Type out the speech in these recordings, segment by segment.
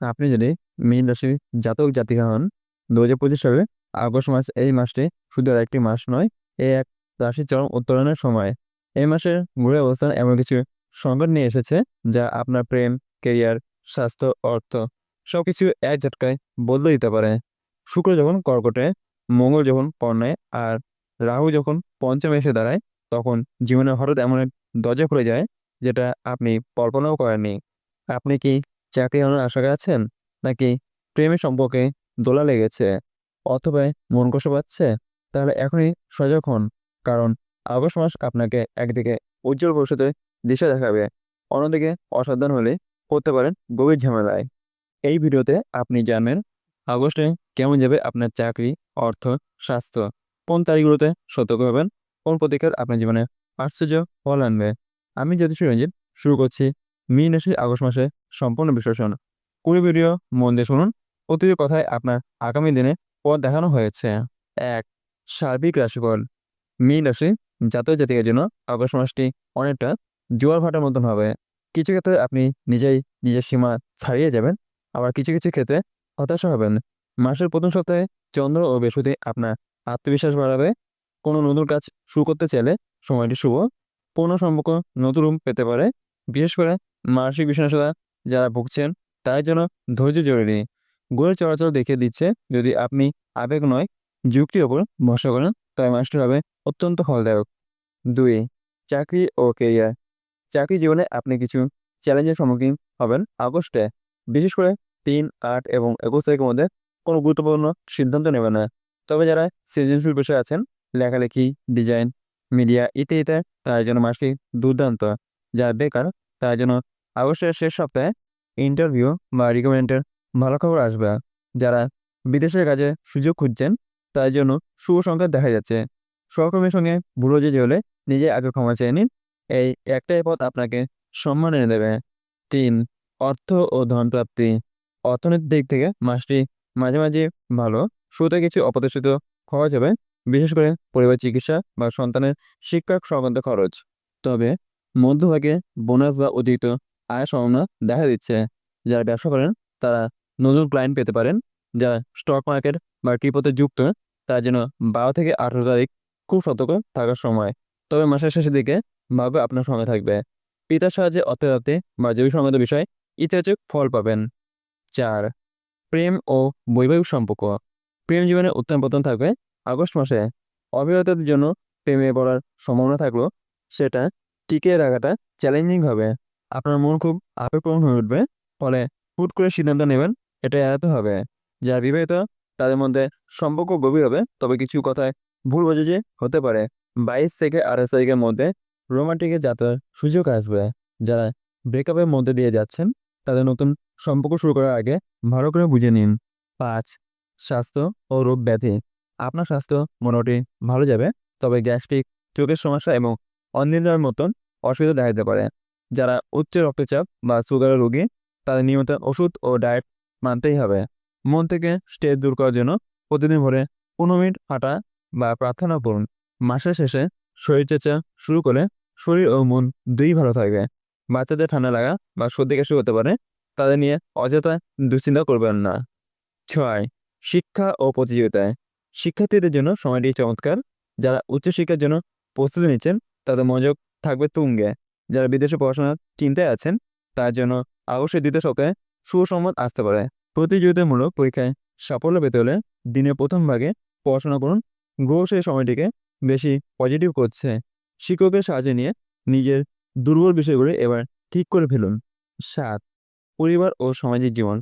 আপনি যদি মীন রাশি জাতক জাতিকা হন দু হাজার পঁচিশ সালে আগস্ট মাস, এই মাসটি শুধু আর একটি মাস নয় এই এক রাশির চরম উত্তরণের সময়। এই মাসের ঘুরে অবস্থান এমন কিছু সংকট নিয়ে এসেছে যা আপনার প্রেম কেরিয়ার স্বাস্থ্য, অর্থ সব কিছু এক ঝটকায় বদলে দিতে পারে। শুক্র যখন কর্কটে, মঙ্গল যখন কর্ণে আর রাহু যখন পঞ্চমে এসে দাঁড়ায়, তখন জীবনে হঠাৎ এমন এক দরজা খুলে যায় যেটা আপনি কল্পনাও করেননি। আপনি কি চাকরি আনার আশায় আছেন নাকি প্রেমের সম্পর্কে দোলা লেগেছে? অথবা মন কষ্ট পাচ্ছে? তাহলে এখনই সজাগ হন, কারণ আগস্ট মাস আপনাকে একদিকে উজ্জ্বল ভবিষ্যতে দিশা দেখাবে, অন্যদিকে অসাবধান হলে পড়তে পারেন গভীর ঝামেলায়। এই ভিডিওতে আপনি জানবেন আগস্টে কেমন যাবে আপনার চাকরি, অর্থ, স্বাস্থ্য, কোন তারিখগুলোতে সতর্ক হবেন, কোন প্রতিকার আপনার জীবনে আশ্চর্য ফল আনবে। আমি জ্যোতিষ রঞ্জিত, শুরু করছি মীন রাশি আগস্ট মাসে সম্পূর্ণ বিশ্লেষণ পুরো ভিডিও মন দিয়ে শুনুন। প্রতিটি কথায় আপনার আগামী দিনে পথ দেখানো হয়েছে। এক, সার্বিক রাশিফল। মীন রাশি জাতীয় জাতিকের জন্য আগস্ট মাসটি অনেকটা জোয়ার ভাটার মতন হবে। কিছু ক্ষেত্রে আপনি নিজেই নিজের সীমা ছাড়িয়ে যাবেন। আবার কিছু কিছু ক্ষেত্রে হতাশা হবেন। মাসের প্রথম সপ্তাহে চন্দ্র ও বৃহস্পতি আপনার আত্মবিশ্বাস বাড়াবে। কোনো নতুন কাজ শুরু করতে চাইলে সময়টি শুভ। পূর্ণ সম্পর্ক নতুন রূপ পেতে পারে। বিশেষ করে মানসিক বিষণ্ণতা যারা ভুগছেন, তার জন্য ধৈর্য জরুরি গোয়ের চলাচল দেখিয়ে দিচ্ছে, যদি আপনি আবেগ নয়, যুক্তির ওপর ভরসা করেন, তবে মাসটি হবে অত্যন্ত ফলদায়ক। দুই, চাকরি ও কেরিয়ার চাকরি জীবনে আপনি কিছু চ্যালেঞ্জের সম্মুখীন হবেন আগস্টে বিশেষ করে তিন, আট এবং একুশ তারিখের মধ্যে কোনো গুরুত্বপূর্ণ সিদ্ধান্ত নেবেন না। তবে যারা সৃজনশীল পেশায় আছেন, লেখালেখি ডিজাইন মিডিয়া ইত্যাদিতে তার জন্য মাসটি দুর্দান্ত, যারা বেকার, তার জন্য আগস্টের শেষ সপ্তাহে ইন্টারভিউ বা রিকমেন্ডের ভালো খবর আসবে। যারা বিদেশের কাজে সুযোগ খুঁজছেন তার জন্য শুভ সংকেত দেখা যাচ্ছে। সহকর্মীর সঙ্গে ভুল যে হলে নিজে আগে ক্ষমা চেয়ে নিন। এই একটাই পথ আপনাকে সম্মান এনে দেবে। তিন, অর্থ ও ধন প্রাপ্তি। অর্থনৈতিক দিক থেকে মাসটি মাঝে মাঝে ভালো। শুরুতে কিছু অপ্রত্যাশিত খরচ হবে, বিশেষ করে পরিবার চিকিৎসা বা সন্তানের শিক্ষা সংক্রান্ত খরচ। তবে মধ্যভাগে বোনাস বা অতিরিক্ত আয়ের সম্ভাবনা দেখা দিচ্ছে। যারা ব্যবসা করেন, তারা নতুন ক্লায়েন্ট পেতে পারেন। যারা স্টক মার্কেট বা ক্রিপোতে যুক্ত, তার জন্য বারো থেকে আঠেরো তারিখ খুব সতর্ক থাকার সময়। তবে মাসের শেষের দিকে ভাবে আপনার সঙ্গে থাকবে। পিতার সাহায্যে অর্থরাতে বা জৈব সংক্রান্ত বিষয় ইতিবাচক ফল পাবেন। চার, প্রেম ও বৈবাহিক সম্পর্ক। প্রেম জীবনে উত্থান পতন থাকবে আগস্ট মাসে। অবিবাহিতদের জন্য প্রেমে পড়ার সম্ভাবনা থাকলেও সেটা টিকিয়ে রাখাটা চ্যালেঞ্জিং হবে। আপনার মন খুব আবেগপ্রবণ হয়ে উঠবে। ফলে হুট করে সিদ্ধান্ত নেবেন এটা এড়াতে হবে। যারা বিবাহিত, তাদের মধ্যে সম্পর্ক গভীর হবে, তবে কিছু কথায় ভুল বোঝাজে হতে পারে। বাইশ থেকে আঠাশ তারিখের মধ্যে রোমান্টিকের যাত্রার সুযোগ আসবে। যারা ব্রেকআপের মধ্যে দিয়ে যাচ্ছেন, তাদের নতুন সম্পর্ক শুরু করার আগে ভালো করে বুঝে নিন। পাঁচ, স্বাস্থ্য ও রোগ ব্যাধি। আপনার স্বাস্থ্য মোটামুটি ভালো যাবে, তবে গ্যাস্ট্রিক, চোখের সমস্যা এবং অনিদ্রার মতন অসুবিধা দেখা দিতে পারে। যারা উচ্চ রক্তচাপ বা সুগারের রোগী, তাদের নিয়মিত ওষুধ ও ডায়েট মানতেই হবে। মন থেকে স্ট্রেস দূর করার জন্য প্রতিদিন ভোরে পনেরো মিনিট হাঁটা বা প্রার্থনা করুন। মাসের শেষে শরীরচর্চা শুরু করে শরীর ও মন দুই ভালো থাকবে বাচ্চাদের ঠান্ডা লাগা বা সর্দি কাশি হতে পারে, তাদের নিয়ে অযথা দুশ্চিন্তা করবেন না। ছয়, শিক্ষা ও প্রতিযোগিতায়। শিক্ষার্থীদের জন্য সময়টি চমৎকার। যারা উচ্চশিক্ষার জন্য প্রস্তুতি নিচ্ছেন, তাদের মনোযোগ থাকবে তুঙ্গে। যারা বিদেশে পড়াশোনার চিন্তায় আছেন তার জন্য অবশ্যই দ্বিতীয় সপ্তাহে সুসংবাদ আসতে পারে। প্রতিযোগিতামূলক পরীক্ষায় সাফল্য পেতে হলে দিনের প্রথম ভাগে পড়াশোনা করুন। গ্রহ সেই সময়টিকে বেশি পজিটিভ করছে। শিক্ষকের সাহায্য নিয়ে নিজের দুর্বল বিষয়গুলো এবার ঠিক করে ফেলুন। সাত, পরিবার ও সামাজিক জীবন।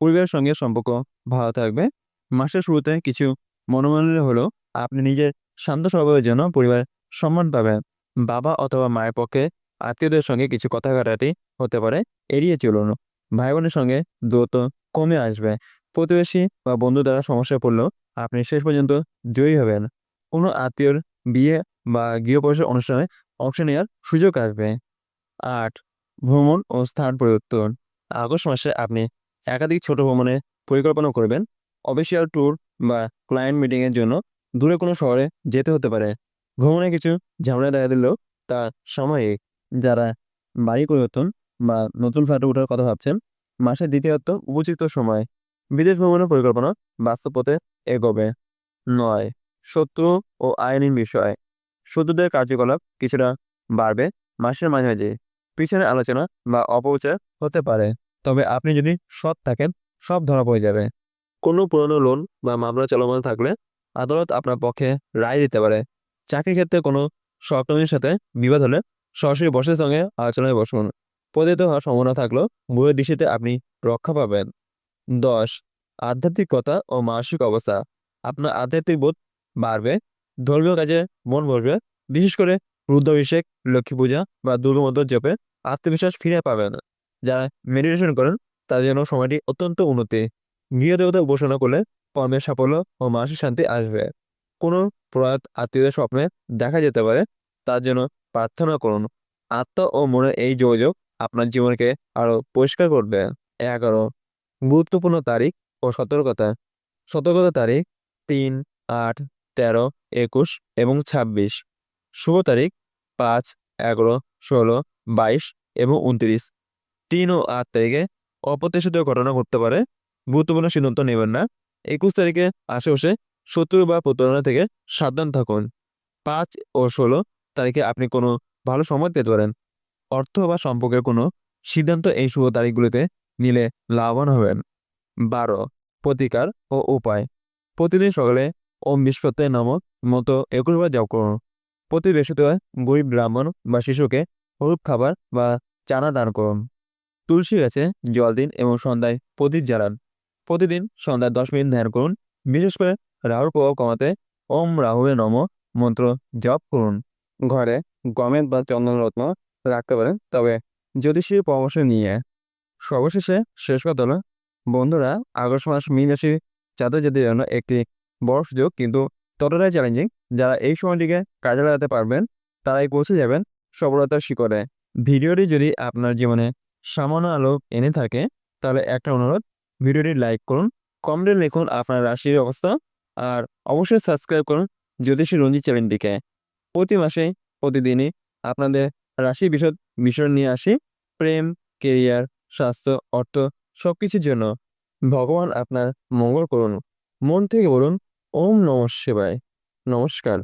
পরিবারের সঙ্গে সম্পর্ক ভালো থাকবে। মাসের শুরুতে কিছু মনোমালিন্য হলেও আপনি নিজের শান্ত স্বভাবের জন্য পরিবার সম্মান পাবেন। বাবা অথবা মায়ের পক্ষে আত্মীয়দের সঙ্গে কিছু কথা কাটাটি হতে পারে, এড়িয়ে চলুন। ভাই বোনের সঙ্গে দ্রুত কমে আসবে। প্রতিবেশী বা বন্ধু দ্বারা সমস্যায় পড়লেও আপনি শেষ পর্যন্ত জয়ী হবেন। কোনো আত্মীয়র বিয়ে বা গৃহপ্রবেশের অনুষ্ঠানে অংশ নেওয়ার সুযোগ আসবে। আট, ভ্রমণ ও স্থান পরিবর্তন। আগস্ট মাসে আপনি একাধিক ছোট ভ্রমণে পরিকল্পনা করবেন। অফিসিয়াল ট্যুর বা ক্লায়েন্ট মিটিংয়ের জন্য দূরে কোনো শহরে যেতে হতে পারে। ভ্রমণে কিছু ঝামেলা দেখা দিলেও তা সাময়িক। যারা বাড়ি পরিবর্তন বা নতুন ফ্ল্যাটে ওঠার কথা ভাবছেন মাসে দ্বিতীয়ত উপযুক্ত সময়। বিদেশ ভ্রমণের পরিকল্পনা বাস্তব পথে এগোবে। নয় শত্রু ও আইনি বিষয়। শত্রুদের কার্যকলাপ কিছুটা বাড়বে মাসের মাঝামাঝি। পিছনে আলোচনা বা অপপ্রচার হতে পারে। তবে আপনি যদি সৎ থাকেন, সব ধরা পড়ে যাবে। কোনো পুরনো লোন বা মামলা চলমান থাকলে আদালত আপনার পক্ষে রায় দিতে পারে। চাকরি ক্ষেত্রে কোনো সহকর্মীর সাথে বিবাদ হলে সরাসরি বসের সঙ্গে আলোচনায় বসুন। পতিত হওয়ার সম্ভাবনা থাকলেও বইয়ের দৃষ্টিতে আপনি রক্ষা পাবেন। দশ, আধ্যাত্মিকতা ও মানসিক অবস্থা। আপনার আধ্যাত্মিক বোধ বাড়বে, ধর্মীয় কাজে মন বসবে বিশেষ করে রুদ্রাভিষেক, লক্ষ্মী পূজা বা দুর্গমন্ত্র জপে আত্মবিশ্বাস ফিরে পাবেন। যারা মেডিটেশন করেন, তাদের জন্য সময়টি অত্যন্ত উন্নতি। গৃহদেবতা উপাসনা করলে কর্মের সাফল্য ও মানসিক শান্তি আসবে। কোনো প্রয়াত আত্মীয়দের স্বপ্নে দেখা যেতে পারে, তার জন্য প্রার্থনা করুন। আত্মা ও মনের এই যোগাযোগ আপনার জীবনকে আরও পরিষ্কার করবে। এগারো, গুরুত্বপূর্ণ তারিখ ও সতর্কতা। সতর্কতা তারিখ তিন, আট, তেরো, একুশ এবং ছাব্বিশ। শুভ তারিখ পাঁচ, এগারো, ষোলো, বাইশ এবং উনত্রিশ। তিন ও আট তারিখে অপ্রত্যাশিত ঘটনা ঘটতে পারে। গুরুত্বপূর্ণ সিদ্ধান্ত নেবেন না। একুশ তারিখে আশেপাশে শত্রু বা প্রতারণা থেকে সাবধান থাকুন। পাঁচ ও ষোলো তারিখে আপনি কোনো ভালো সময় পেতে পারেন। অর্থ বা সম্পর্কের কোনো সিদ্ধান্ত এই শুভ তারিখগুলিতে নিলে লাভবান হবেন। বারো, প্রতিকার ও উপায়। প্রতিদিন সকালে ওম বিশ্বতে নামক মতো একুশবার জপ করুন। প্রতি বৃহস্পতিবার গরিব ব্রাহ্মণ বা শিশুকে হলুদ খাবার বা চানা দান করুন। তুলসী গাছে জল দিন এবং সন্ধ্যায় প্রদীপ জ্বালান। প্রতিদিন সন্ধ্যায় দশ মিনিট ধ্যান করুন। বিশেষ করে রাহুর প্রভাব কমাতে ওম রাহুয়ে নম মন্ত্র জপ করুন। ঘরে গমের বা চন্দনরত্ন রাখতে পারেন। তবে জ্যোতিষীর পরামর্শ নিয়ে সর্বশেষে শেষ কথা হলো, বন্ধুরা, আগস্ট মাস মীন রাশি জাতক জাতির জন্য একটি বড় সুযোগ কিন্তু ততটাই চ্যালেঞ্জিং যারা এই সময়টিকে কাজে লাগাতে পারবেন, তারাই পৌঁছে যাবেন সফলতার শিখরে। ভিডিওটি যদি আপনার জীবনে সামান্য আলো এনে থাকে, তাহলে একটা অনুরোধ, ভিডিওটি লাইক করুন, কমেন্টে লিখুন আপনার রাশির অবস্থা, আর অবশ্যই সাবস্ক্রাইব করুন জ্যোতিষী রঞ্জিত চ্যানেলটিকে। প্রতি মাসে প্রতিদিনই আপনাদের রাশি বিশদ মিশন নিয়ে আসি। প্রেম কেরিয়ার স্বাস্থ্য, অর্থ সব কিছুর জন্য ভগবান আপনার মঙ্গল করুন। মন থেকে বলুন, ওম নম শিবায়। নমস্কার।